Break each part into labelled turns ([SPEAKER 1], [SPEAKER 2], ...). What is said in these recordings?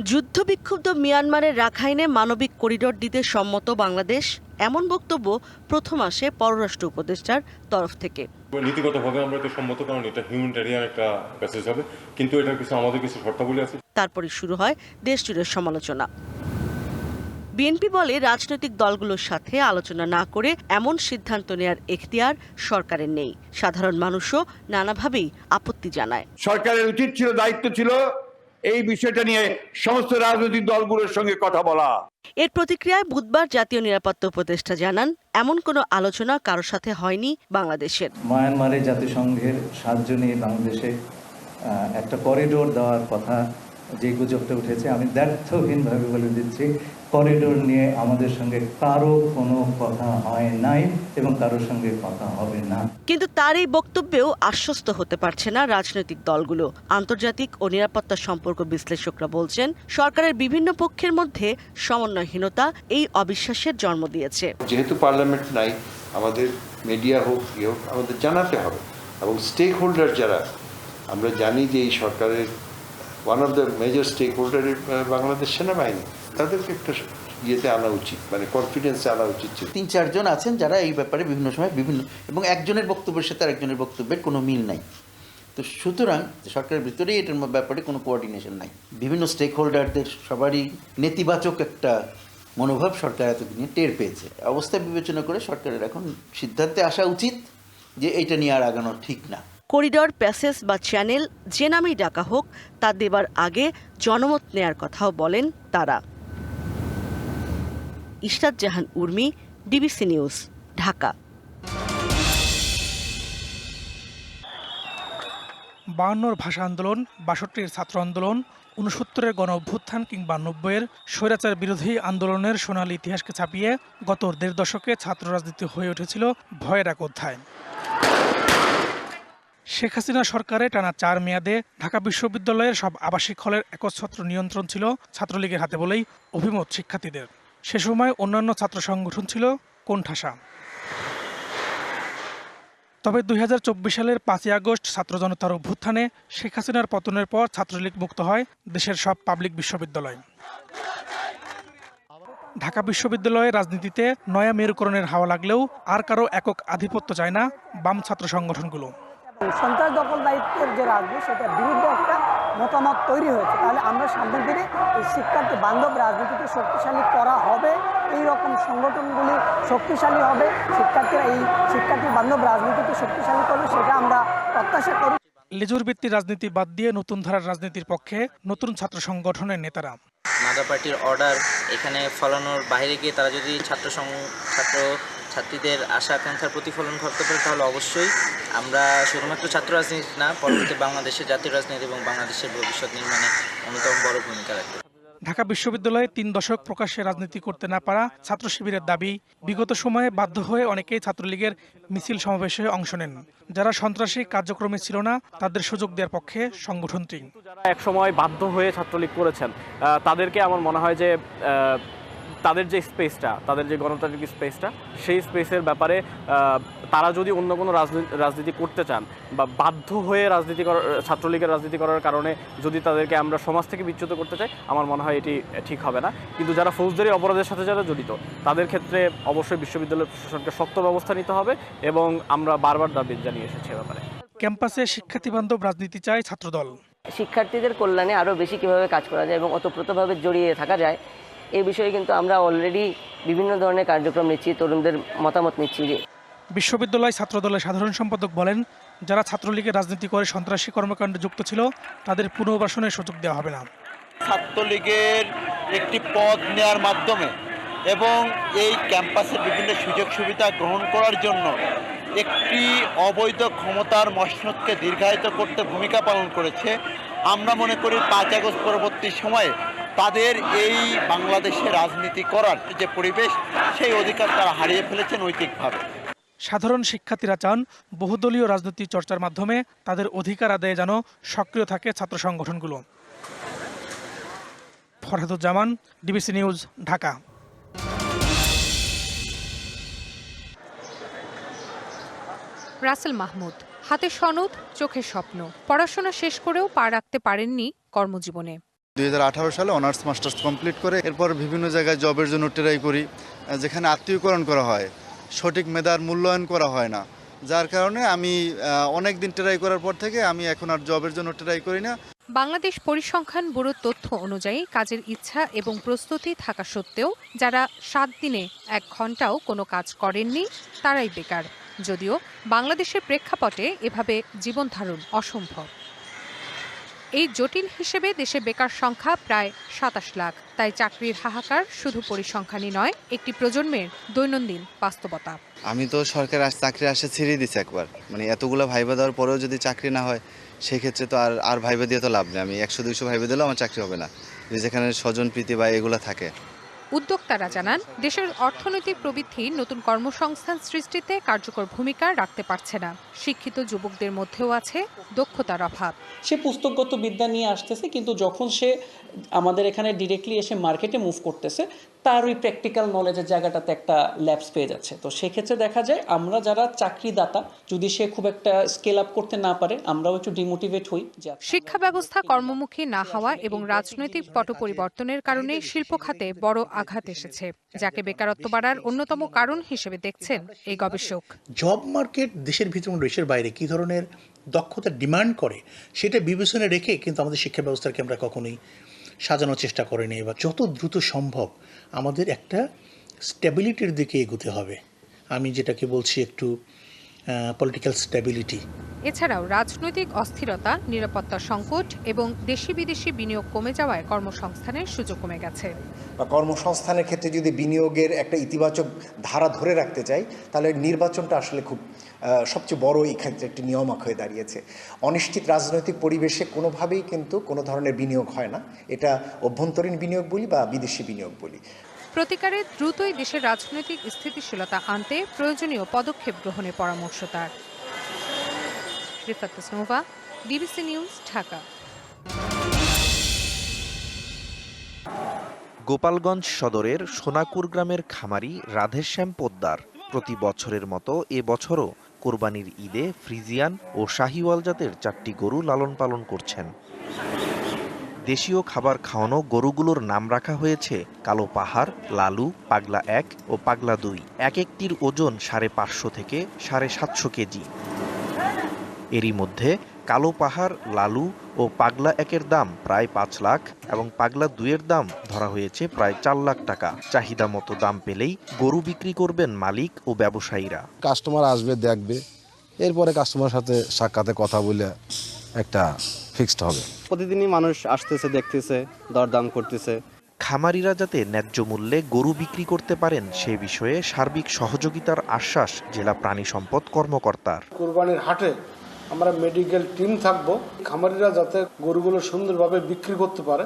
[SPEAKER 1] যুদ্ধবিক্ষুব্ধ মিয়ানমারের রাখাইনে মানবিক করিডোর দিতে সম্মত বাংলাদেশ এমন বক্তব্য প্রথম আসে পররাষ্ট্র উপদেষ্টার তরফ থেকে।
[SPEAKER 2] নীতিগতভাবে আমরা এটা সম্মত কারণ এটা হিউম্যানিটেরিয়ান একটা প্যাসেজ হবে কিন্তু এটার কিছু আমাদের কিছু শর্তাবলী আছে।
[SPEAKER 1] তারপরে শুরু হয় দেশ জুড়ে সমালোচনা। বিএনপি বলে রাজনৈতিক দলগুলোর সাথে আলোচনা না করে এমন সিদ্ধান্ত নেয়ার এখতিয়ার সরকারের নেই। সাধারণ মানুষও নানাভাবেই আপত্তি জানায়।
[SPEAKER 3] সরকারের উচিত ছিল দায়িত্ব ছিল এই বিষয়টা নিয়ে সমস্ত রাজনৈতিক দলগুলোর সঙ্গে কথা বলা।
[SPEAKER 1] এর প্রতিক্রিয়ায় বুধবার জাতীয় নিরাপত্তা উপদেষ্টা জানান এমন কোনো আলোচনা কারোর সাথে হয়নি বাংলাদেশের।
[SPEAKER 4] মায়ানমারে জাতিসংঘের সাহায্য নিয়ে বাংলাদেশে আহ, একটা করিডোর দেওয়ার কথা যে গুজবটা উঠেছে আমি ব্যর্থহীনভাবে বলে দিচ্ছি। করিডোর নিয়ে আমাদের সঙ্গে কারও কোনো কথা হয় নাই এবং কারোর সঙ্গে কথা হবে না।
[SPEAKER 1] কিন্তু তার এই বক্তব্যেও আশ্বস্ত হতে পারছে না রাজনৈতিক দলগুলো। আন্তর্জাতিক ও নিরাপত্তা সম্পর্ক বিশ্লেষকরা বলছেন সরকারের বিভিন্ন পক্ষের মধ্যে সমন্বয়হীনতা এই অবিশ্বাসের জন্ম দিয়েছে।
[SPEAKER 5] যেহেতু পার্লামেন্ট নাই আমাদের মিডিয়া হোক ইয়ে হোক আমাদের জানাতে হবে। এবং স্টেক হোল্ডার যারা আমরা জানি যে এই সরকারের one of the major stakeholder Bangladesh সেনাবাহিনী। তাদেরকে একটা ইয়েতে আনা উচিত মানে কনফিডেন্সে আনা উচিত ছিল
[SPEAKER 6] তিন চারজন আছেন যারা এই ব্যাপারে বিভিন্ন সময় বিভিন্ন এবং একজনের বক্তব্যের সাথে আরেকজনের বক্তব্যের কোনো মিল নাই। তো সুতরাং সরকারের ভিতরেই এটার ব্যাপারে কোনো কোঅর্ডিনেশন নাই। বিভিন্ন স্টেক হোল্ডারদের সবারই নেতিবাচক একটা মনোভাব সরকার এতদিনে টের পেয়েছে। অবস্থা বিবেচনা করে সরকারের এখন সিদ্ধান্তে আসা উচিত যে এটা নিয়ে আর আগানো ঠিক না।
[SPEAKER 1] করিডর প্যাসেজ বা চ্যানেল যে নামেই ডাকা হোক তা দেবার আগে জনমত নেয়ার কথাও বলেন তারা। Ishrat Jahan Urmi, DBC news, Dhaka.
[SPEAKER 7] বায়ান্নর ভাষা আন্দোলন, বাষট্টির ছাত্র আন্দোলন উনসত্তরের গণ অভ্যুত্থান কিংবা নব্বইয়ের স্বৈরাচার বিরোধী আন্দোলনের সোনালী ইতিহাসকে ছাপিয়ে গত দেড় দশকে ছাত্র রাজনীতি হয়ে উঠেছিল ভয়ের এক অধ্যায়। শেখ হাসিনা সরকারে টানা চার মেয়াদে ঢাকা বিশ্ববিদ্যালয়ের সব আবাসিক হলের একচ্ছত্র নিয়ন্ত্রণ ছিল ছাত্রলীগের হাতে বলেই অভিমত শিক্ষার্থীদের। সে সময় অন্যান্য ছাত্র সংগঠন ছিল কোণঠাসা। তবে দুই হাজার চব্বিশ সালের পাঁচই আগস্ট ছাত্র জনতার অভ্যুত্থানে শেখ হাসিনার পতনের পর ছাত্রলীগ মুক্ত হয় দেশের সব পাবলিক বিশ্ববিদ্যালয়। ঢাকা বিশ্ববিদ্যালয়ে রাজনীতিতে নয়া মেরুকরণের হাওয়া লাগলেও আর কারও একক আধিপত্য চায় না বাম ছাত্র সংগঠনগুলো।
[SPEAKER 8] সন্ত্রাস দখল দায়িত্বের যে রাজনীতি, সেটার বিরুদ্ধে একটা মতামত তৈরি হয়েছে। তাহলে আমরা সামনের দিনে এই শিক্ষার্থী বান্ধব রাজনীতিকে শক্তিশালী করা হবে এই রকম সংগঠনগুলি শক্তিশালী হবে শিক্ষার্থীরা এই শিক্ষার্থী বান্ধব রাজনীতিকে শক্তিশালী করবে সেটা আমরা প্রত্যাশা করি।
[SPEAKER 7] লেজুর ভিত্তিক রাজনীতি বাদ দিয়ে নতুন ধারার রাজনীতির পক্ষে নতুন ছাত্র সংগঠনের নেতারা।
[SPEAKER 9] মাদার পার্টির অর্ডার এখানে ফলানোর বাইরে গিয়ে তারা যদি ছাত্র সং ছাত্র ছাত্রীদের আশা আকাঙ্ক্ষার প্রতিফলন ঘটতে পারে তাহলে অবশ্যই। আমরা শুধুমাত্র ছাত্র রাজনীতি না পরবর্তী বাংলাদেশের জাতীয় রাজনীতি এবং বাংলাদেশের ভবিষ্যৎ নির্মাণে অন্যতম বড় ভূমিকা রাখবে।
[SPEAKER 7] ঢাকা বিশ্ববিদ্যালয়ে তিন দশক প্রকাশ্যে রাজনীতি করতে না পারা ছাত্র শিবিরের দাবি বিগত সময়ে বাধ্য হয়ে অনেকেই ছাত্রলীগের মিছিল সমাবেশে অংশ নেন। যারা সন্ত্রাসী কার্যক্রমে ছিল না তাদের সুযোগ দেওয়ার পক্ষে সংগঠনটি।
[SPEAKER 10] যারা একসময় বাধ্য হয়ে ছাত্রলীগ করেছেন আহ, তাদেরকে আমার মনে হয় যে আহ, তাদের যে স্পেসটা তাদের যে গণতান্ত্রিক স্পেসটা সেই স্পেসের ব্যাপারে তারা যদি অন্য কোনো রাজনীতি রাজনীতি করতে চান বা বাধ্য হয়ে রাজনীতি করার ছাত্রলীগের রাজনীতি করার কারণে যদি তাদেরকে আমরা সমাজ থেকে বিচ্যুত করতে চাই আমার মনে হয় এটি ঠিক হবে না। কিন্তু যারা ফৌজদারি অপরাধের সাথে যারা জড়িত তাদের ক্ষেত্রে অবশ্যই বিশ্ববিদ্যালয় প্রশাসনকে শক্ত ব্যবস্থা নিতে হবে এবং আমরা বারবার দাবি জানিয়ে এসেছি ব্যাপারে।
[SPEAKER 7] ক্যাম্পাসে শিক্ষার্থী বান্ধব রাজনীতি চায় ছাত্রদল।
[SPEAKER 11] শিক্ষার্থীদের কল্যাণে আরও বেশি কীভাবে কাজ করা যায় এবং ওতপ্রোতভাবে জড়িয়ে থাকা যায় এই বিষয়ে কিন্তু আমরা অলরেডি বিভিন্ন ধরনের কার্যক্রম নিচ্ছি তরুণদের মতামত নিচ্ছি যে
[SPEAKER 7] বিশ্ববিদ্যালয় ছাত্রদলের সাধারণ সম্পাদক বলেন যারা ছাত্রলীগের রাজনীতি করে সন্ত্রাসী কর্মকাণ্ডে যুক্ত ছিল তাদের পুনর্বাসনের সুযোগ দেওয়া হবে না।
[SPEAKER 12] ছাত্রলীগের একটি পদ নেওয়ার মাধ্যমে এবং এই ক্যাম্পাসের বিভিন্ন সুযোগ সুবিধা গ্রহণ করার জন্য একটি অবৈধ ক্ষমতার মসনদকে দীর্ঘায়িত করতে ভূমিকা পালন করেছে। আমরা মনে করি পাঁচ আগস্ট পরবর্তী সময়ে তাদের এই বাংলাদেশে রাজনীতি করার যে পরিবেশ সেই অধিকার তারা হারিয়ে ফেলেছে নৈতিকভাবে
[SPEAKER 7] সাধারণ শিক্ষার্থীরা চান বহুদলীয় রাজনীতি চর্চার মাধ্যমে তাদের অধিকার আদায়ে যেন সক্রিয় থাকে ছাত্র সংগঠনগুলো। Farhaduzzaman DBC news Dhaka.
[SPEAKER 13] Rasel Mahmud হাতে সনদ চোখের স্বপ্ন। পড়াশোনা শেষ করেও পা রাখতে পারেননি কর্মজীবনে।
[SPEAKER 14] দুই সালে অনার্স মাস্টার্স কমপ্লিট করে এরপর বিভিন্ন জায়গায় জবের জন্য ট্রাই করি, যেখানে আত্মীয়করণ করা হয়, সঠিক মেধার মূল্যায়ন করা হয় না। যার কারণে আমি অনেক দিন ট্রাই করার পর থেকে আমি এখন আর জবের জন্য ট্রাই করি না।
[SPEAKER 7] বাংলাদেশ পরিসংখ্যান ব্যুরোর তথ্য অনুযায়ী কাজের ইচ্ছা এবং প্রস্তুতি থাকা সত্ত্বেও যারা সাত দিনে এক ঘন্টাও কোনো কাজ করেননি, তারাই বেকার। যদিও বাংলাদেশের প্রেক্ষাপটে এভাবে জীবন ধারণ অসম্ভব। এই জটিল হিসেবে দেশে বেকার সংখ্যা প্রায় সাতাশ লাখ। তাই চাকরির হাহাকার শুধু পরিসংখ্যানই নয়, একটি প্রজন্মের দৈনন্দিন বাস্তবতা।
[SPEAKER 14] আমি তো সরকার চাকরি আসে ছিঁড়িয়ে দিছি একবার। মানে এতগুলো ভাইবা দেওয়ার পরেও যদি চাকরি না হয়, সেক্ষেত্রে তো আর আর ভাইবা দিয়ে তো লাভ নেই। আমি একশো, দুইশো ভাইবা দিলেও আমার চাকরি হবে না। যেখানে স্বজন, প্রীতি বা এগুলো থাকে।
[SPEAKER 7] উদ্যোক্তারা জানান, দেশের অর্থনৈতিক প্রবৃদ্ধি নতুন কর্মসংস্থান সৃষ্টিতে কার্যকর ভূমিকা রাখতে পারছে না। শিক্ষিত যুবকদের মধ্যেও আছে দক্ষতার অভাব।
[SPEAKER 15] সে পুস্তকগত বিদ্যা নিয়ে আসতেছে, কিন্তু যখন সে আমাদের এখানে ডিরেক্টলি এসে মার্কেটে মুভ করতেছে তার ওই প্র্যাকটিক্যাল নলেজের জায়গাটাতে একটা ল্যাবস পেয়ে যাচ্ছে। তো সেক্ষেত্রে দেখা যায় আমরা যারা চাকরিদাতা যদি সে খুব একটা স্কেল আপ করতে না পারে আমরাও একটু ডিমোটিভেট হই যে
[SPEAKER 7] শিক্ষা ব্যবস্থা কর্মমুখী না হওয়া এবং রাজনৈতিক পট পরিবর্তনের কারণে শিল্প খাতে বড় আঘাত এসেছে যাকে বেকারত্ব বাড়ার অন্যতম কারণ হিসেবে দেখছেন এই গবেষক।
[SPEAKER 5] জব মার্কেট দেশের ভিতরে এবং দেশের বাইরে কী ধরনের দক্ষতা ডিমান্ড করে সেটা বিবেচনায় রেখে কিন্তু আমাদের শিক্ষা ব্যবস্থাকে আমরা কখনোই সাজানোর চেষ্টা করিনি বা যত দ্রুত সম্ভব আমাদের একটা স্টেবিলিটির দিকে এগোতে হবে। আমি যেটাকে বলছি একটু পলিটিক্যাল স্টেবিলিটি
[SPEAKER 7] এছাড়াও রাজনৈতিক অস্থিরতা নিরাপত্তা সংকট এবং দেশি বিদেশি বিনিয়োগ কমে যাওয়ায় কর্মসংস্থানের সুযোগ কমে গেছে।
[SPEAKER 16] বা কর্মসংস্থানের ক্ষেত্রে যদি বিনিয়োগের একটা ইতিবাচক ধারা ধরে রাখতে চাই তাহলে নির্বাচনটা আসলে খুব সবচেয়ে বড় এই ক্ষেত্রে একটি নিয়ামক হয়ে দাঁড়িয়েছে। অনিশ্চিত রাজনৈতিক পরিবেশে কোনোভাবেই কিন্তু কোনো ধরনের বিনিয়োগ হয় না। এটা অভ্যন্তরীণ বিনিয়োগ বলি বা বিদেশি বিনিয়োগ বলি।
[SPEAKER 7] প্রতিকারে দ্রুতই দেশের রাজনৈতিক স্থিতিশীলতা আনতে প্রয়োজনীয় পদক্ষেপ গ্রহণের পরামর্শ তার। নিউজ
[SPEAKER 17] গোপালগঞ্জ সদরের সোনাকুর গ্রামের খামারি রাধেশ্যাম পোদ্দার প্রতি বছরের মতো এ বছরও কোরবানির ঈদে ফ্রিজিয়ান ও শাহিওয়াল জাতের চারটি গরু লালন পালন করছেন। দেশীয় খাবার খাওয়ানো গরুগুলোর নাম রাখা হয়েছে কালো পাহাড়, লালু, পাগলা এক ও পাগলা দুই। এক একটির ওজন সাড়ে পাঁচশো থেকে সাড়ে সাতশো কেজি। এরই মধ্যে কালো পাহাড়, লালু ও পাগলা একের দাম প্রায় পাঁচ লাখ এবং পাগলা দুইয়ের দাম ধরা হয়েছে প্রায় চার লাখ টাকা। চাহিদা মতো দাম পেলেই গরু বিক্রি করবেন মালিক ও ব্যবসায়ীরা।
[SPEAKER 11] কাস্টমার আসবে, দেখবে। এরপরে কাস্টমার সাথে সাক্ষাতে কথা বলে একটা ফিক্সড হবে।
[SPEAKER 18] প্রতিদিনই মানুষ আসতেছে দেখতেছে দরদাম করতেছে।
[SPEAKER 17] খামারিরা যাতে ন্যায্য মূল্যে গরু বিক্রি করতে পারেন সে বিষয়ে সার্বিক সহযোগিতার আশ্বাস জেলা প্রাণী সম্পদ কর্মকর্তার।
[SPEAKER 19] কোরবানির হাটে আমরা মেডিকেল টিম থাকব। খামারিরা যাতে গরুগুলো সুন্দরভাবে বিক্রি করতে পারে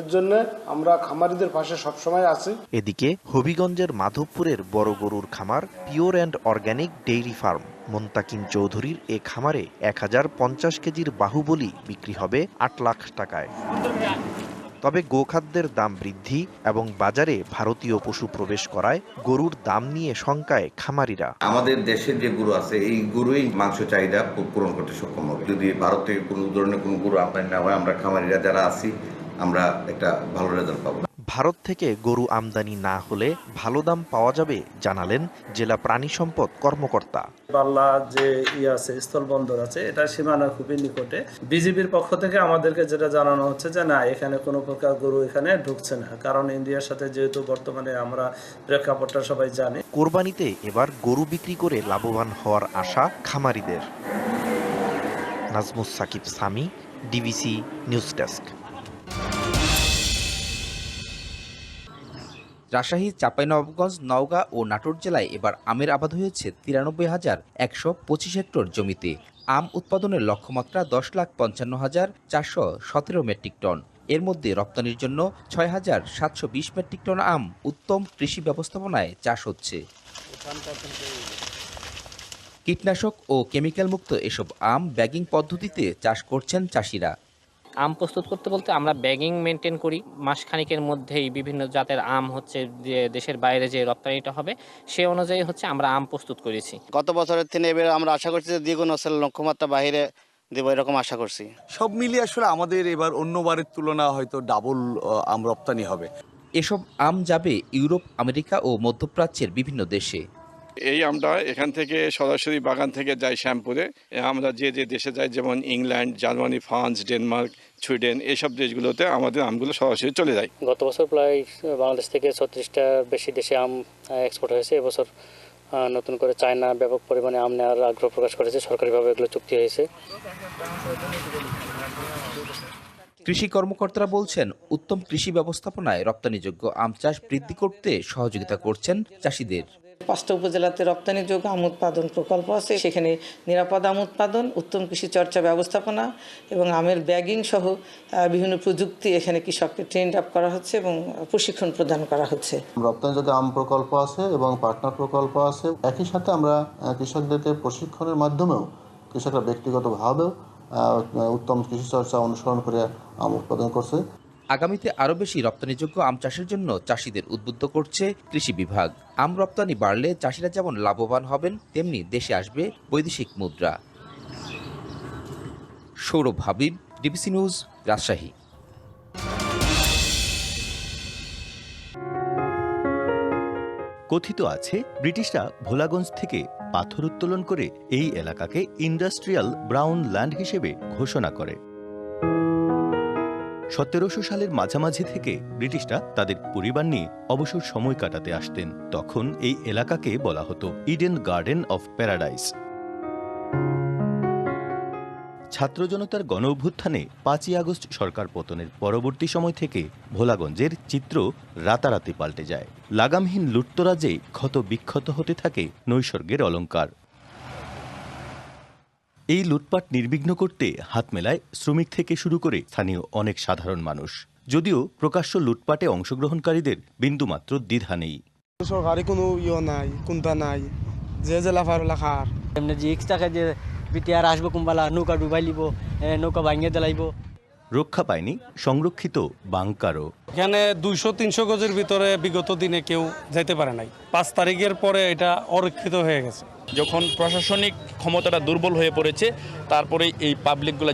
[SPEAKER 19] এর জন্য আমরা খামারিদের পাশে সবসময় আছি।
[SPEAKER 17] এদিকে হবিগঞ্জের মাধবপুরের বড় গরুর খামার pure and organic dairy farm Muntakin চৌধুরীর এ খামারে এক হাজার পঞ্চাশ কেজির বাহুবলি বিক্রি হবে আট লাখ টাকায়। তবে গোখাদ্যের দাম বৃদ্ধি এবং বাজারে ভারতীয় পশু প্রবেশ করায় গরুর দাম নিয়ে শঙ্কায় খামারিরা।
[SPEAKER 1] আমাদের দেশের যে গরু আছে, এই গরুই মাংস চাহিদা পূরণ করতে সক্ষম হবে। যদি ভারত থেকে কোনো ধরনের কোনো গরু আমদানি না হয়, আমরা খামারিরা যারা আছি, আমরা একটা ভালো রেজাল্ট পাবো।
[SPEAKER 17] ভারত থেকে গরু আমদানি না হলে ভালো দাম পাওয়া যাবে জানালেন জেলা প্রাণী সম্পদ কর্মকর্তা।
[SPEAKER 20] বাল্লা যে ই আছে স্থলবন্দর আছে এটা সীমানা খুবই নিকটে। বিজিবির পক্ষ থেকে আমাদেরকে যেটা জানানো হচ্ছে যে না এখানে কোনো প্রকার গরু এখানে ঢুকছে না। কারণ ইন্ডিয়ার সাথে যেহেতু বর্তমানে আমরা প্রেক্ষাপটটা সবাই জানি।
[SPEAKER 17] কোরবানিতে এবার গরু বিক্রি করে লাভবান হওয়ার আশা খামারিদের। Nazmus Sakib Sami DBC news desk.
[SPEAKER 21] Rajshahi, Chapainawabganj, Naogaon ও নাটোর জেলায় এবার আমের আবাদ হয়েছে তিরানব্বই হাজার একশো পঁচিশ হেক্টর জমিতে। আম উৎপাদনের লক্ষ্যমাত্রা দশ লাখ পঞ্চান্ন হাজার চারশো সতেরো মেট্রিক টন। এর মধ্যে রপ্তানির জন্য ছয় হাজার সাতশো বিশ মেট্রিক টন আম উত্তম কৃষি ব্যবস্থাপনায় চাষ হচ্ছে। কীটনাশক ও কেমিক্যাল মুক্ত এসব আম ব্যাগিং পদ্ধতিতে চাষ করছেন চাষিরা।
[SPEAKER 9] আম প্রস্তুত করতে বলতে আমরা ব্যাগিং মেনটেন করি। মাসখানিকের মধ্যেই বিভিন্ন জাতের আম হচ্ছে যে দেশের বাইরে যে রপ্তানিটা হবে সে অনুযায়ী হচ্ছে আমরা আম প্রস্তুত করেছি।
[SPEAKER 3] গত বছরের থেকে এবার আমরা আশা করছি যে দ্বিগুণ ওসেল লক্ষ্যমাত্রা বাহিরে
[SPEAKER 22] দেবো এরকম আশা করছি।
[SPEAKER 3] সব মিলিয়ে আসলে আমাদের এবার অন্যবারের তুলনা হয়তো ডাবল আম রপ্তানি হবে।
[SPEAKER 21] এসব আম যাবে ইউরোপ আমেরিকা ও মধ্যপ্রাচ্যের বিভিন্ন দেশে।
[SPEAKER 23] এই আমটা এখান থেকে সরাসরি বাগান থেকে যাই শ্যামপুরে। আমরা যে যে দেশে যাই যেমন England Germany France Denmark Sweden এইসব দেশগুলোতে আমাদের আমগুলো সরাসরি চলে যায়।
[SPEAKER 15] গত বছর প্রায় বাংলাদেশ থেকে ছত্রিশটা বেশি দেশে আম এক্সপোর্ট হয়েছে। এবছর নতুন করে চায়না ব্যাপক পরিমাণে আম নেওয়ার আগ্রহ প্রকাশ করেছে। সরকারিভাবে এগুলো চুক্তি হয়েছে।
[SPEAKER 21] কৃষি কর্মকর্তারা বলছেন উত্তম কৃষি ব্যবস্থাপনায় রপ্তানিযোগ্য আম চাষ বৃদ্ধি করতে সহযোগিতা করছেন চাষিদের।
[SPEAKER 24] পাঁচটা উপজেলাতে রপ্তানিযোগ্য আম উৎপাদন প্রকল্প আছে। সেখানে নিরাপদ আম উৎপাদন, উত্তম কৃষি চর্চা ব্যবস্থাপনা এবং আমের ব্যাগিং সহ বিভিন্ন প্রযুক্তি এখানে কৃষককে ট্রেন্ড আপ করা হচ্ছে এবং প্রশিক্ষণ প্রদান করা হচ্ছে।
[SPEAKER 6] রপ্তানিযোগ্য আম প্রকল্প আছে এবং পার্টনার প্রকল্প আছে। একই সাথে আমরা কৃষকদেরকে প্রশিক্ষণের মাধ্যমেও, কৃষকরা ব্যক্তিগতভাবেও উত্তম কৃষি চর্চা অনুসরণ করে আম উৎপাদন করছে।
[SPEAKER 21] আগামীতে আরও বেশি রপ্তানিযোগ্য আম চাষের জন্য চাষিদের উদ্বুদ্ধ করছে কৃষি বিভাগ। আম রপ্তানি বাড়লে চাষিরা যেমন লাভবান হবেন, তেমনি দেশে আসবে বৈদেশিক মুদ্রা। Sourav Habib, DBC news, Rajshahi.
[SPEAKER 25] কথিত আছে, ব্রিটিশরা ভোলাগঞ্জ থেকে পাথর উত্তোলন করে এই এলাকাকে ইন্ডাস্ট্রিয়াল ব্রাউন ল্যান্ড হিসেবে ঘোষণা করে। সতেরোশো সালের মাঝামাঝি থেকে ব্রিটিশরা তাদের পরিবার নিয়ে অবসর সময় কাটাতে আসতেন। তখন এই এলাকাকে বলা হতো ইডেন গার্ডেন অফ প্যারাডাইস। ছাত্র জনতার গণ অভ্যুত্থানে পাঁচই আগস্ট সরকার পতনের পরবর্তী সময় থেকে ভোলাগঞ্জের চিত্র রাতারাতি পাল্টে যায়। লাগামহীন লুটতরাজে ক্ষত বিক্ষত হতে থাকে নৈসর্গের অলঙ্কার। এই লুটপাট নির্বিঘ্ন করতে হাত মেলায় শ্রমিক থেকে শুরু করে স্থানীয় অনেক সাধারণ মানুষ। যদিও প্রকাশ্য লুটপাটে অংশগ্রহণকারীদের বিন্দুমাত্র দ্বিধা নেই।
[SPEAKER 8] সরকারি কোনো ইয়ে নাই কোনটা নাই যে যে লাফার লাখার
[SPEAKER 26] এমনি যে এক্সট্রাকে যে বিটিআর আসব কুম্বালা নৌকা ডুবাই লিব নৌকা ভাঙিয়ে দিলাইব।
[SPEAKER 25] রক্ষা পায়নি সংরক্ষিত বাংকারও।
[SPEAKER 27] এখানে দুইশো তিনশো গজের ভিতরে বিগত দিনে কেউ যাইতে পারে নাই। পাঁচ তারিখের পরে এটা অরক্ষিত হয়ে গেছে।
[SPEAKER 12] যখন প্রশাসনিক ক্ষমতাটা দুর্বল হয়ে পড়েছে তারপরে এই পাবলিকগুলো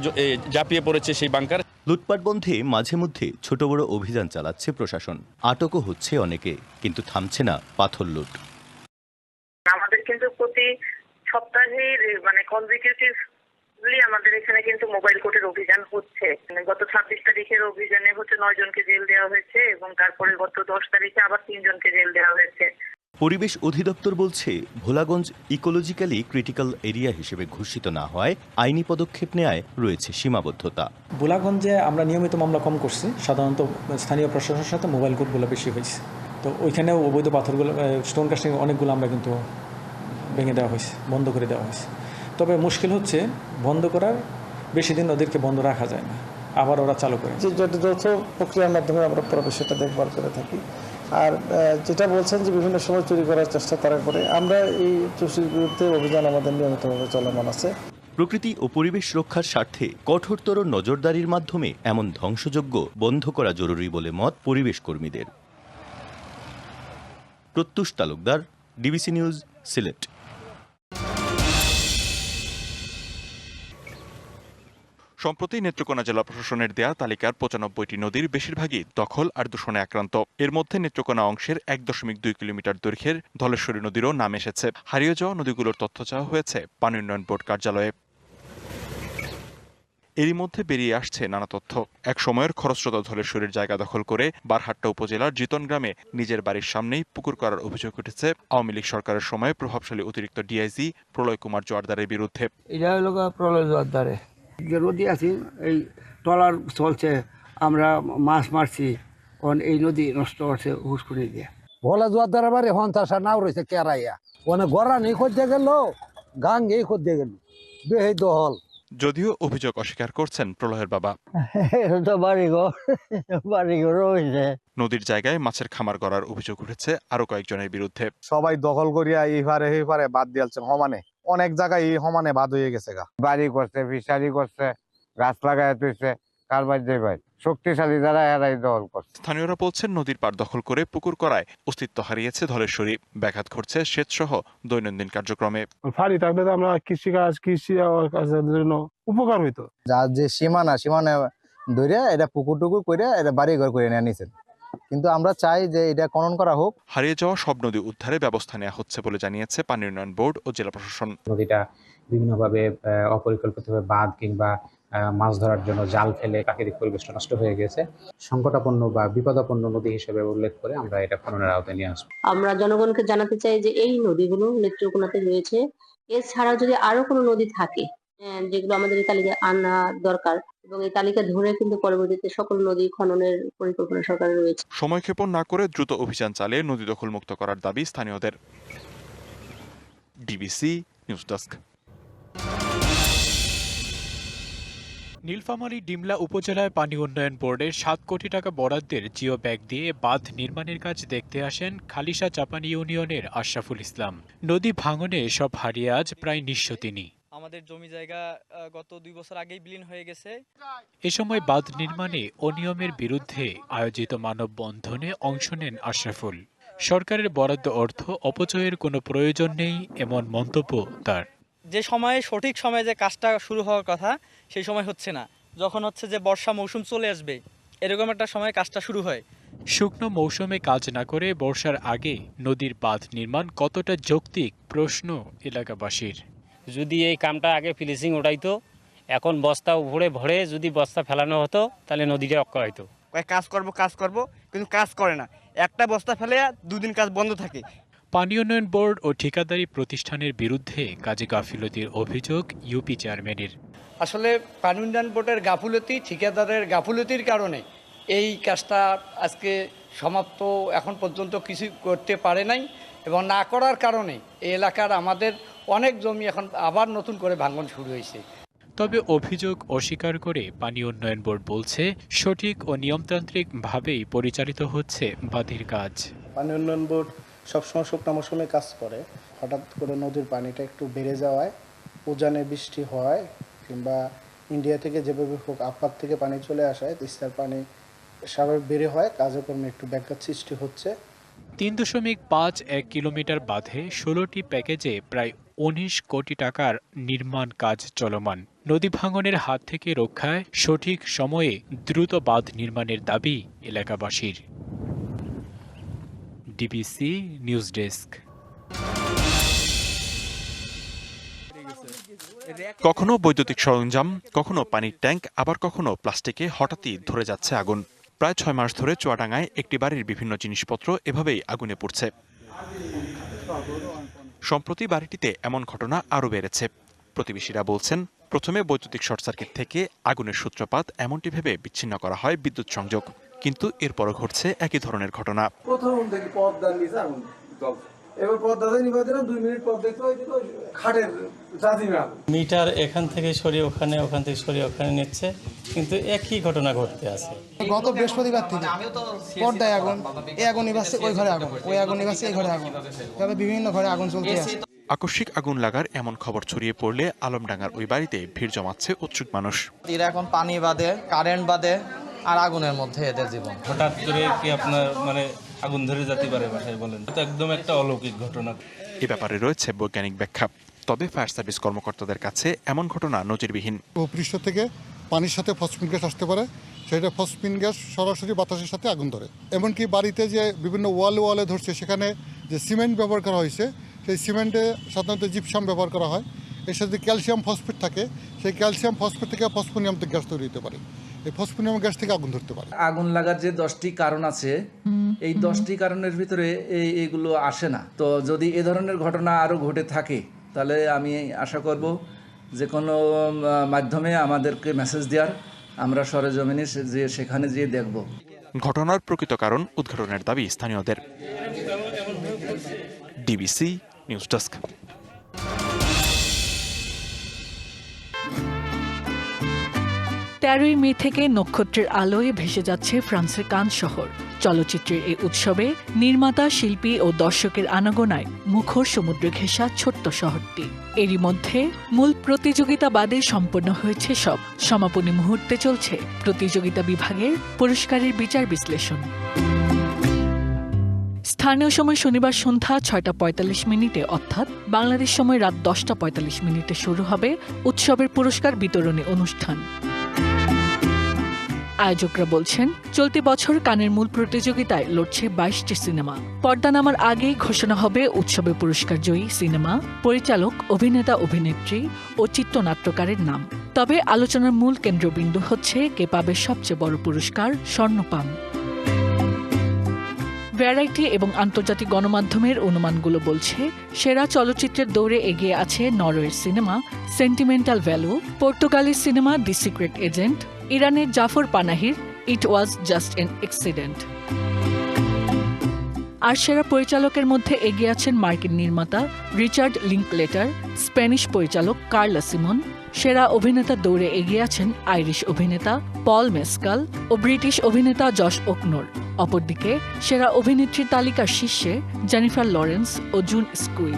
[SPEAKER 12] জাপিয়ে পড়েছে সেই বাংকার।
[SPEAKER 25] লুটপাট বন্ধে মাঝে মধ্যে ছোট বড় অভিযান চালাচ্ছে প্রশাসন। আটকও হচ্ছে অনেকে কিন্তু থামছে না পাথর লুট।
[SPEAKER 28] আমাদের কিন্তু প্রতি সপ্তাহে মানে কনজিকিউটিভলি আমাদের এখানে কিন্তু মোবাইল কোর্টের অভিযান হচ্ছে। গত ছাব্বিশ তারিখের অভিযানে হচ্ছে নয় জনকে জেল দেওয়া হয়েছে এবং তারপরে গত দশ তারিখে আবার তিনজনকে জেল দেওয়া হয়েছে।
[SPEAKER 25] পরিবেশ অধিদপ্তর বলছে ভোলাগঞ্জ ইকোলজিক্যালি ক্রিটিক্যাল এরিয়া হিসেবে ঘোষিত না হয় আইনি পদক্ষেপ নেয় রয়েছে সীমাবদ্ধতা।
[SPEAKER 4] ভোলাগঞ্জে আমরা নিয়মিত মামলা কম করছি। সাধারণত স্থানীয় প্রশাসনের সাথে মোবাইল কোর্টগুলো বেশি হয়েছে। তো ওইখানেও অবৈধ পাথরগুলো স্টোন কাস্টিং অনেকগুলো আমরা কিন্তু ভেঙে দেওয়া হয়েছে বন্ধ করে দেওয়া হয়েছে। তবে মুশকিল হচ্ছে বন্ধ করার বেশি দিন ওদেরকে বন্ধ রাখা যায় না। আবার ওরা চালু করে।
[SPEAKER 8] যৌথ প্রক্রিয়ার মাধ্যমে আমরা পুরো সেটা দেখভাল করে থাকি। আর যেটা বলছেন যে বিভিন্ন সময় চুরি করার চেষ্টা তারা করে, আমরা এই চুরির বিরুদ্ধে অভিযান আমাদের নিয়মিতভাবে চলমান আছে।
[SPEAKER 25] প্রকৃতি ও পরিবেশ রক্ষার স্বার্থে কঠোরতর নজরদারির মাধ্যমে এমন ধ্বংসযোগ্য বন্ধ করা জরুরি বলে মত পরিবেশ কর্মীদের। Pratyush Talukdar, DBC news, Sylhet.
[SPEAKER 7] সম্প্রতি নেত্রকোনা জেলা প্রশাসনের দেয়া তালিকার পঁচানব্বইটি নদীর বেশিরভাগই দখল আর দূষণে আক্রান্ত। এর মধ্যে নেত্রকোনা অংশের এক দশমিক দুই কিলোমিটার দৈর্ঘ্যের ধলেশ্বরী নদীরও নাম এসেছে। হারিয়ে যাওয়া নদীগুলোর তথ্য চাওয়া হয়েছে পানি উন্নয়ন বোর্ড কার্যালয়ে। এরই মধ্যে বেরিয়ে আসছে নানা তথ্য। এক সময়ের খরস্রোত ধলেশ্বরীর জায়গা দখল করে বারহাট্টা উপজেলার জিতন গ্রামে নিজের বাড়ির সামনেই পুকুর করার অভিযোগ উঠেছে। আওয়ামী লীগ সরকারের সময় প্রভাবশালী অতিরিক্ত ডিআইজি প্রলয় কুমার জোয়ারদারের বিরুদ্ধে।
[SPEAKER 29] এটা হলো প্রলয় জোয়ার দ্বারে যে নদী আছে এই ট্রলার চলছে আমরা মাছ মারছি কারণ এই নদী নষ্ট করছে হুসকুনি দিয়ে
[SPEAKER 11] ভোলা জোয়ার দ্বারা বাড়ি হন্তাসা নাও রয়েছে কেরাইয়া। ওনে গড়া নেই করতে গেল গাং এই করতে গেল। বেহে দহল।
[SPEAKER 7] যদিও অভিযোগ অস্বীকার করছেন প্রলয়ের বাবা।
[SPEAKER 29] তো বাড়িঘর বাড়িঘর রয়েছে।
[SPEAKER 7] নদীর জায়গায় মাছের খামার করার অভিযোগ উঠেছে আরও কয়েকজনের বিরুদ্ধে।
[SPEAKER 30] সবাই দখল করিয়া এই পারে এই পারে বাদ দিয়ালছেন সমানে। অনেক জায়গায় এই সমানে বাদ হয়ে গেছে গা।
[SPEAKER 31] বাড়ি করছে ফিশারি করছে গাছ লাগাই তুইছে
[SPEAKER 32] কারবার যে ভাই? শক্তিশালী যারা এরাই দল করছে।
[SPEAKER 7] স্থানীয়রা বলছেন নদীর পার দখল করে পুকুর করায় অস্তিত্ব হারিয়েছে ধলেশ্বরী। ব্যাঘাত ঘটছে সেচ সহ দৈনন্দিন কার্যক্রমে।
[SPEAKER 16] ফাড়ি থাকলে তো আমরা কৃষিকাজ কৃষি জন্য উপকার হইতো।
[SPEAKER 33] যার যে সীমানা সীমানা ধরে এটা পুকুর টুকুর করে এটা বাড়ি ঘর করে নিয়ে নিছেন। কিন্তু আমরা চাই যে এটা খনন করা হোক।
[SPEAKER 7] হারিয়ে যাওয়া সব নদী উদ্ধারে ব্যবস্থা নেওয়া হচ্ছে বলে জানিয়েছে পানি উন্নয়ন বোর্ড ও জেলা প্রশাসন।
[SPEAKER 11] নদীটা বিভিন্নভাবে অপরিকল্পিতভাবে বাঁধ কিংবা মাছ ধরার জন্য জাল ফেলে প্রাকৃতিক পরিবেশটা নষ্ট হয়ে গেছে। সংকটাপন্ন বা বিপদাপন্ন নদী হিসেবে উল্লেখ করে আমরা এটা খননের আওতায় নিয়ে আসব।
[SPEAKER 28] আমরা জনগণকে জানাতে চাই যে এই নদীগুলো নেত্রকোনাতে রয়েছে। এছাড়াও যদি আরও কোনো নদী থাকে যেগুলো আমাদের এই তালিকায় আনা দরকার এবং এই তালিকা ধরে কিন্তু পরবর্তীতে সকল নদী খননের পরিকল্পনা সরকারের রয়েছে।
[SPEAKER 7] সময়ক্ষেপণ না করে দ্রুত অভিযান চালিয়ে নদী দখল মুক্ত করার দাবি স্থানীয়দের। DBC news desk.
[SPEAKER 2] Nilphamari Dimla উপজেলায় পানি উন্নয়ন বোর্ডের সাত কোটি টাকা বরাদ্দের জিও ব্যাগ দিয়ে বাঁধ নির্মাণের কাজ দেখতে আসেন খালিশা চাপানি ইউনিয়নের আশরাফুল ইসলাম। নদী ভাঙনে সব হারিয়ে আজ প্রায় নিঃস্ব তিনি।
[SPEAKER 24] আমাদের জমি জায়গা গত দুই বছর আগেই বিলীন হয়ে গেছে।
[SPEAKER 2] এ সময় বাঁধ নির্মাণে অনিয়মের বিরুদ্ধে আয়োজিত মানববন্ধনে অংশ নেন আশরাফুল। সরকারের বরাদ্দ অর্থ অপচয়ের কোনো প্রয়োজন নেই এমন মন্তব্য তার।
[SPEAKER 24] যে সময়ে সঠিক সময়ে যে কাজটা শুরু হওয়ার কথা সেই সময় হচ্ছে না। যখন হচ্ছে যে বর্ষা মৌসুম চলে আসবে এরকম একটা সময় কাজটা শুরু হয়।
[SPEAKER 2] শুকনো মৌসুমে কাজ না করে বর্ষার আগে নদীর বাঁধ নির্মাণ কতটা যৌক্তিক প্রশ্ন এলাকাবাসীর।
[SPEAKER 9] যদি এই কামটা আগে ফিনিশিং ওঠাইতো এখন বস্তা উপরে ভরে যদি বস্তা ফেলানো হতো তাহলে নদীটা অক্ষয় হতো
[SPEAKER 24] কয় কাজ করব কাজ করব কিন্তু কাজ করে না। একটা বস্তা ফেলে দুদিন কাজ বন্ধ থাকে।
[SPEAKER 2] পানি উন্নয়ন বোর্ড ও ঠিকাদারি প্রতিষ্ঠানের বিরুদ্ধে কাজে গাফিলতির অভিযোগ ইউপি চেয়ারম্যানের।
[SPEAKER 8] আসলে পানি উন্নয়ন বোর্ডের গাফুলতি ঠিকাদারের গাফুলতির কারণে এই কাজটা আজকে সমাপ্ত এখন পর্যন্ত কিছু করতে পারে নাই এবং না করার কারণে এই এলাকার আমাদের অনেক জমি এখন আবার নতুন করে ভাঙন শুরু হয়েছে।
[SPEAKER 2] তবে অভিযোগ অস্বীকার করে পানি উন্নয়ন বোর্ড বলছে সঠিক ও নিয়মতান্ত্রিকভাবেই পরিচালিত হচ্ছে বাঁধের কাজ।
[SPEAKER 16] পানি উন্নয়ন বোর্ড সবসময় শুকনো মৌসুমে কাজ করে। হঠাৎ করে নদীর পানিটা একটু বেড়ে যাওয়ায় উজানে বৃষ্টি হয় কিংবা ইন্ডিয়া থেকে যেভাবে হোক আপাত থেকে পানি চলে আসায় তিস্তার পানি স্বাভাবিক বেড়ে হয় কাজকর্মে একটু ব্যাঘাত সৃষ্টি হচ্ছে।
[SPEAKER 2] তিন দশমিক পাঁচ এক কিলোমিটার বাঁধে ষোলোটি প্যাকেজে প্রায় উনিশ কোটি টাকার নির্মাণ কাজ চলমান। নদী ভাঙনের হাত থেকে রক্ষায় সঠিক সময়ে দ্রুত বাঁধ নির্মাণের দাবি এলাকাবাসীর। DBC news desk.
[SPEAKER 7] কখনো বৈদ্যুতিক সরঞ্জাম, কখনো পানির ট্যাঙ্ক, আবার কখনো প্লাস্টিকে হঠাৎই ধরে যাচ্ছে আগুন। প্রায় ছয় মাস ধরে চুয়াডাঙ্গায় একটি বাড়ির বিভিন্ন জিনিসপত্র এভাবেই আগুনে পড়ছে। সম্প্রতি বাড়িটিতে এমন ঘটনা আরও বেড়েছে। প্রতিবেশীরা বলছেন, প্রথমে বৈদ্যুতিক শর্ট সার্কিট থেকে আগুনের সূত্রপাত এমনটি ভেবে বিচ্ছিন্ন করা হয় বিদ্যুৎ সংযোগ। কিন্তু এরপরও ঘটছে একই ধরনের ঘটনা।
[SPEAKER 16] প্রথম থেকে আগুন। এবার পদ্মাতে নিবে দুই মিনিট পর দেখতে যে খাটের
[SPEAKER 24] মিটার এখান থেকে সরিয়ে ওখানে ওখান থেকে সরিয়ে ওখানে নিচ্ছে কিন্তু একই ঘটনা ঘটতে আছে।
[SPEAKER 16] গত বৃহস্পতিবার থেকে পর্দায় আগুন এই আগুন নিবাসে ওই ঘরে আগুন ওই আগুন নিবাসে এই ঘরে আগুন তবে বিভিন্ন ঘরে আগুন চলতে আছে।
[SPEAKER 7] আকস্মিক আগুন লাগার এমন খবর ছড়িয়ে পড়লে আলমডাঙ্গার ওই বাড়িতে ভিড় জমাচ্ছে উৎসুক মানুষ।
[SPEAKER 27] এরা এখন পানি বাদে কারেন্ট বাদে আর আগুনের মধ্যে এদের জীবন।
[SPEAKER 9] হঠাৎ করে কি আপনার মানে আগুন ধরে যেতে পারে বাসায় বলেন। তো একদম একটা অলৌকিক ঘটনা।
[SPEAKER 7] এ ব্যাপারে রয়েছে বৈজ্ঞানিক ব্যাখ্যা। তবে ফায়ার সার্ভিস কর্মকর্তাদের কাছে এমন ঘটনা নজিরবিহীন।
[SPEAKER 34] ভূপৃষ্ঠ থেকে পানির সাথে ফসফিন গ্যাস আসতে পারে সেটা ফসফিন গ্যাস সরাসরি বাতাসের সাথে আগুন ধরে। এমনকি বাড়িতে যে বিভিন্ন ওয়াল ওয়ালে ধরছে সেখানে যে সিমেন্ট ব্যবহার করা হয়েছে সেই সিমেন্টে সাধারণত জিপসাম ব্যবহার করা হয়। এর সাথে ক্যালসিয়াম ফসফেট থাকে সেই ক্যালসিয়াম ফসফেট থেকে ফসফোনিয়াম গ্যাস তৈরি হতে পারে। এই ফসফোনিয়াম গ্যাস থেকে আগুন ধরতে পারে।
[SPEAKER 4] আগুন লাগার যে দশটি কারণ আছে এই দশটি কারণের ভিতরে এই এইগুলো আসে না। তো যদি এ ধরনের ঘটনা আরও ঘটে থাকে তাহলে আমি আশা করব যে কোনো মাধ্যমে আমাদেরকে মেসেজ দেওয়ার আমরা সরেজমিনে যে সেখানে যেয়ে দেখব।
[SPEAKER 7] ঘটনার প্রকৃত কারণ উদ্ঘাটনের দাবি স্থানীয়দের। DBC news desk.
[SPEAKER 35] তেরোই মে থেকে নক্ষত্রের আলোয় ভেসে যাচ্ছে ফ্রান্সের কান শহর। চলচ্চিত্রের এই উৎসবে নির্মাতা, শিল্পী ও দর্শকের আনাগোনায় মুখর সমুদ্র ঘেঁষা ছোট্ট শহরটি। এরই মধ্যে মূল প্রতিযোগিতা বাদে সম্পন্ন হয়েছে সব। সমাপনী মুহূর্তে চলছে প্রতিযোগিতা বিভাগের পুরস্কারের বিচার বিশ্লেষণ। স্থানীয় সময় শনিবার সন্ধ্যা ছয়টা পঁয়তাল্লিশ মিনিটে, অর্থাৎ বাংলাদেশ সময় রাত দশটা পঁয়তাল্লিশ মিনিটে শুরু হবে উৎসবের পুরস্কার বিতরণী অনুষ্ঠান। আয়োজকরা বলছেন, চলতি বছর কানের মূল প্রতিযোগিতায় লড়ছে বাইশটি সিনেমা। পর্দা নামার আগেই ঘোষণা হবে উৎসবে পুরস্কার জয়ী সিনেমা, পরিচালক, অভিনেতা, অভিনেত্রী ও চিত্রনাট্যকারের নাম। তবে আলোচনার মূল কেন্দ্রবিন্দু হচ্ছে কে পাবে সবচেয়ে বড় পুরস্কার স্বর্ণপাম ভ্যারাইটি এবং আন্তর্জাতিক গণমাধ্যমের অনুমানগুলো বলছে, সেরা চলচ্চিত্রের দৌড়ে এগিয়ে আছে নরওয়ের সিনেমা, সেন্টিমেন্টাল ভ্যালু, পর্তুগালের সিনেমা দি সিক্রেট এজেন্ট ইরানের Jafar পানাহির it was just an accident আর সেরা পরিচালকের মধ্যে এগিয়ে আছেন মার্কিন নির্মাতা রিচার্ড লিঙ্কলেটার স্প্যানিশ পরিচালক কার্লা সিমন, সেরা অভিনেতা দৌড়ে এগিয়ে আছেন আইরিশ অভিনেতা পল মেসকাল ও ব্রিটিশ অভিনেতা যশ ওকনোর। অপরদিকে, সেরা অভিনেত্রীর তালিকার শীর্ষে জেনিফার লরেন্স ও জুন স্কুই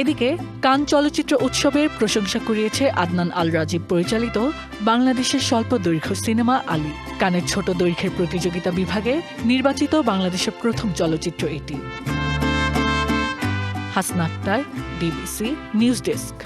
[SPEAKER 35] এদিকে কান চলচ্চিত্র উৎসবের প্রশংসা কুড়িয়েছে আদনান আল রাজীব পরিচালিত বাংলাদেশের স্বল্প দৈর্ঘ্য সিনেমা আলী। কানের ছোট দৈর্ঘ্যের প্রতিযোগিতা বিভাগে নির্বাচিত বাংলাদেশের প্রথম চলচ্চিত্র এটি। Hasna Akter DBC news desk.